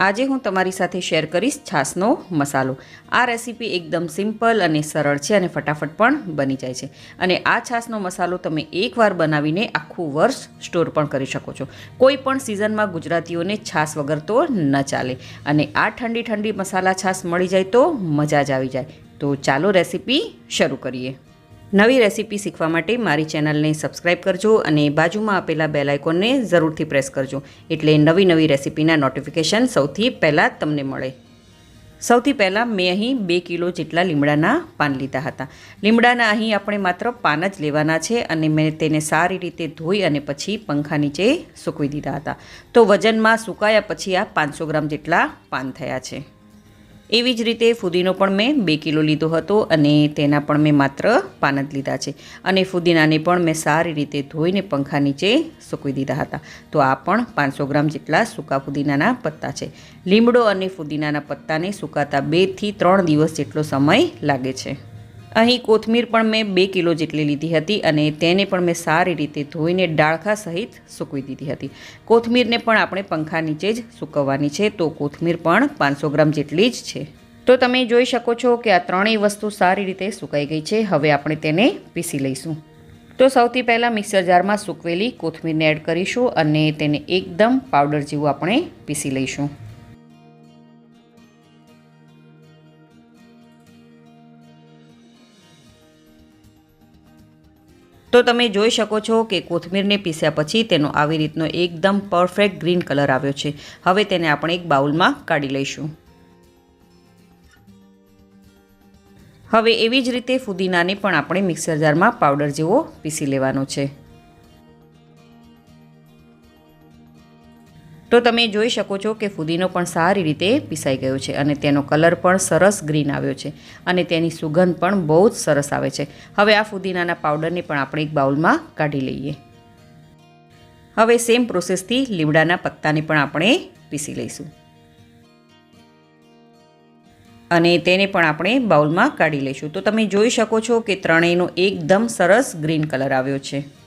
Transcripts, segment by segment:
આજે હું તમારી સાથે શેર કરીશ છાસનો મસાલો. આ રેસીપી એકદમ સિમ્પલ અને સરળ છે અને ફટાફટ પણ બની જાય છે. અને આ છાસનો મસાલો તમે એકવાર બનાવીને આખું વર્ષ સ્ટોર પણ કરી શકો છો. કોઈ પણ સિઝનમાં ગુજરાતીઓને છાસ વગર તો ન ચાલે. અને આ ઠંડી ઠંડી મસાલા છાસ મળી જાય તો મજા જ આવી જાય. તો ચાલો રેસીપી શરૂ કરીએ. નવી રેસીપી શીખવા માટે મારી ચેનલને સબસ્ક્રાઇબ કરજો અને બાજુમાં આપેલા બેલ જરૂરથી પ્રેસ કરજો એટલે નવી નવી રેસીપીના નોટિફિકેશન સૌથી પહેલાં તમને મળે. સૌથી પહેલાં મેં અહીં બે કિલો જેટલા લીમડાના પાન લીધા હતા. લીમડાના અહીં આપણે માત્ર પાન જ લેવાના છે અને મેં તેને સારી રીતે ધોઈ અને પછી પંખા નીચે સૂકવી દીધા હતા. તો વજનમાં સુકાયા પછી આ પાંચસો ગ્રામ જેટલા પાન થયા છે. એવી જ રીતે ફુદીનો પણ મેં બે કિલો લીધો હતો અને તેના પણ મેં માત્ર પાન જ લીધા છે. અને ફુદીનાને પણ મેં સારી રીતે ધોઈને પંખા નીચે સૂકવી દીધા હતા. તો આ પણ પાંચસો ગ્રામ જેટલા સૂકા ફુદીનાના પત્તા છે. લીમડો અને ફુદીનાના પત્તાને સુકાતા બેથી ત્રણ દિવસ જેટલો સમય લાગે છે. અહીં કોથમીર પણ મેં બે કિલો જેટલી લીધી હતી અને તેને પણ મેં સારી રીતે ધોઈને ડાળખા સહિત સૂકવી દીધી હતી. કોથમીરને પણ આપણે પંખા નીચે જ સૂકવવાની છે, તો કોથમીર પણ પાંચસો ગ્રામ જેટલી જ છે. તો તમે જોઈ શકો છો કે આ ત્રણેય વસ્તુ સારી રીતે સુકાઈ ગઈ છે. હવે આપણે તેને પીસી લઈશું. તો સૌથી પહેલાં મિક્સર જારમાં સૂકવેલી કોથમીરને એડ કરીશું અને તેને એકદમ પાવડર જેવું આપણે પીસી લઈશું. તો તમે જોઈ શકો છો કે કોથમીરને પીસ્યા પછી તેનો આવી રીતનો એકદમ પરફેક્ટ ગ્રીન કલર આવ્યો છે. હવે તેને આપણે એક બાઉલમાં કાઢી લઈશું. હવે એવી જ રીતે ફુદીનાને પણ આપણે મિક્સર જારમાં પાવડર જેવો પીસી લેવાનો છે. તો તમે જોઈ શકો છો કે ફુદીનો પણ સારી રીતે પીસાઈ ગયો છે અને તેનો કલર પણ સરસ ગ્રીન આવ્યો છે અને તેની સુગંધ પણ બહુ જ સરસ આવે છે. હવે આ ફુદીનાના પાવડરને પણ આપણે એક બાઉલમાં કાઢી લઈએ. હવે સેમ પ્રોસેસથી લીમડાના પત્તાને પણ આપણે પીસી લઈશું. અને તેને પણ આપણે બાઉલમાં કાઢી લઈશું. તો તમે જોઈ શકો છો કે ત્રણેયનો એકદમ સરસ ગ્રીન કલર આવ્યો છે.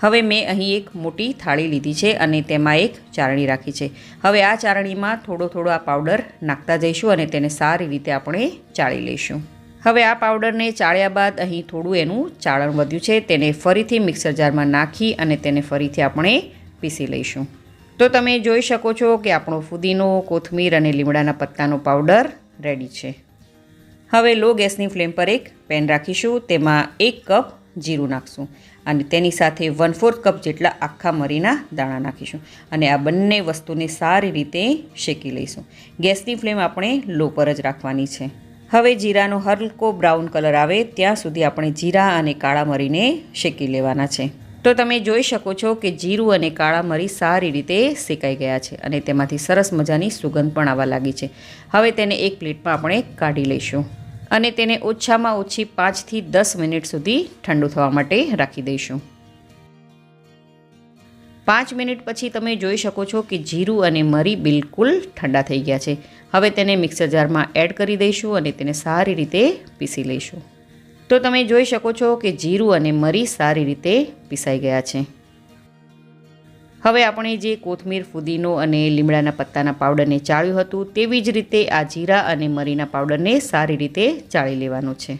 હવે મેં અહીં એક મોટી થાળી લીધી છે અને તેમાં એક ચારણી રાખી છે. હવે આ ચારણીમાં થોડો થોડો આ પાવડર નાખતા જઈશું અને તેને સારી રીતે આપણે ચાળી લઈશું. હવે આ પાવડરને ચાળ્યા બાદ અહીં થોડું એનું ચાળણ વધ્યું છે. તેને ફરીથી મિક્સર જારમાં નાખી અને તેને ફરીથી આપણે પીસી લઈશું. તો તમે જોઈ શકો છો કે આપણો ફુદીનો, કોથમીર અને લીમડાના પત્તાનો પાવડર રેડી છે. હવે લો ગેસની ફ્લેમ પર એક પેન રાખીશું. તેમાં એક કપ જીરું નાખશું. અને તેની સાથે વન ફોર્થ કપ જેટલા આખા મરીના દાણા નાખીશું. અને આ બંને વસ્તુને સારી રીતે શેકી લઈશું. ગેસની ફ્લેમ આપણે લો પર જ રાખવાની છે. હવે જીરાનો હલકો બ્રાઉન કલર આવે ત્યાં સુધી આપણે જીરા અને કાળા મરીને શેકી લેવાના છે. તો તમે જોઈ શકો છો કે જીરું અને કાળા મરી સારી રીતે શેકાઈ ગયા છે અને તેમાંથી સરસ મજાની સુગંધ પણ આવવા લાગી છે. હવે તેને એક પ્લેટમાં આપણે કાઢી લઈશું. અને તેને ઓછામાં ઓછી પાંચથી દસ મિનિટ સુધી ઠંડુ થવા માટે રાખી દઈશું. પાંચ મિનિટ પછી તમે જોઈ શકો છો કે જીરું અને મરી બિલકુલ ઠંડા થઈ ગયા છે. હવે તેને મિક્સર જારમાં એડ કરી દઈશું અને તેને સારી રીતે પીસી લઈશું. તો તમે જોઈ શકો છો કે જીરું અને મરી સારી રીતે પીસાઈ ગયા છે. હવે આપણે જે કોથમીર, ફુદીનો અને લીમડાના પત્તાના પાવડરને ચાળ્યું હતું, તેવી જ રીતે આ જીરા અને મરીના પાવડરને સારી રીતે ચાળી લેવાનું છે.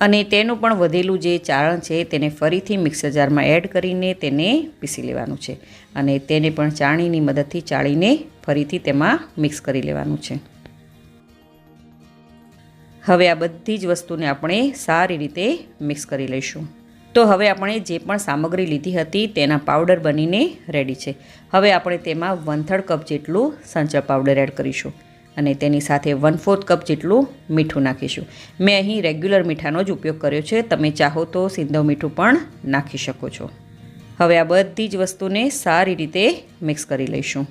અને તેનું પણ વધેલું જે ચારણ છે, તેને ફરીથી મિક્સર જારમાં એડ કરીને તેને પીસી લેવાનું છે. અને તેને પણ ચાણીની મદદથી ચાળીને ફરીથી તેમાં મિક્સ કરી લેવાનું છે. હવે આ બધી જ વસ્તુને આપણે સારી રીતે મિક્સ કરી લઈશું. તો હવે આપણે જે પણ સામગ્રી લીધી હતી તેના પાવડર બનીને રેડી છે. હવે આપણે તેમાં વન થર્ડ કપ જેટલું સંચળ પાવડર એડ કરીશું અને તેની સાથે વન ફોર્થ કપ જેટલું મીઠું નાખીશું. મેં અહીં રેગ્યુલર મીઠાનો જ ઉપયોગ કર્યો છે. તમે ચાહો તો સિંધવ મીઠું પણ નાખી શકો છો. હવે આ બધી જ વસ્તુને સારી રીતે મિક્સ કરી લઈશું.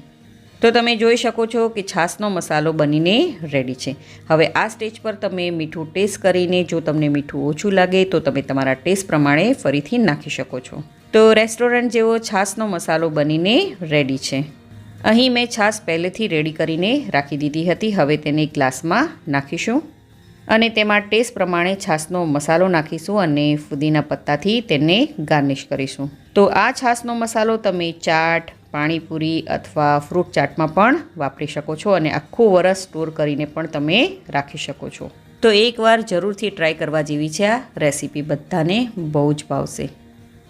તો તમે જોઈ શકો છો કે છાસનો મસાલો બનીને રેડી છે. હવે આ સ્ટેજ પર તમે મીઠું ટેસ્ટ કરીને જો તમને મીઠું ઓછું લાગે તો તમે તમારા ટેસ્ટ પ્રમાણે ફરીથી નાખી શકો છો. તો રેસ્ટોરન્ટ જેવો છાસનો મસાલો બનીને રેડી છે. અહીં મેં છાશ પહેલેથી રેડી કરીને રાખી દીધી હતી. હવે તેને ગ્લાસમાં નાખીશું અને તેમાં ટેસ્ટ પ્રમાણે છાશનો મસાલો નાખીશું અને ફુદીના પત્તાથી તેને ગાર્નિશ કરીશું. તો આ છાશનો મસાલો તમે ચાટ પાણીપુરી અથવા ફ્રૂટ ચાટમાં પણ વાપરી શકો છો અને આખું વરસ સ્ટોર કરીને પણ તમે રાખી શકો છો. તો એકવાર જરૂરથી ટ્રાય કરવા જેવી છે આ રેસીપી બધાને બહુ જ ભાવશે.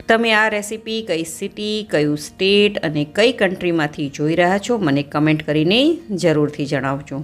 તમે આ રેસીપી કઈ સિટી, કયું સ્ટેટ અને કઈ કન્ટ્રીમાંથી જોઈ રહ્યા છો મને કમેન્ટ કરીને જરૂરથી જણાવજો.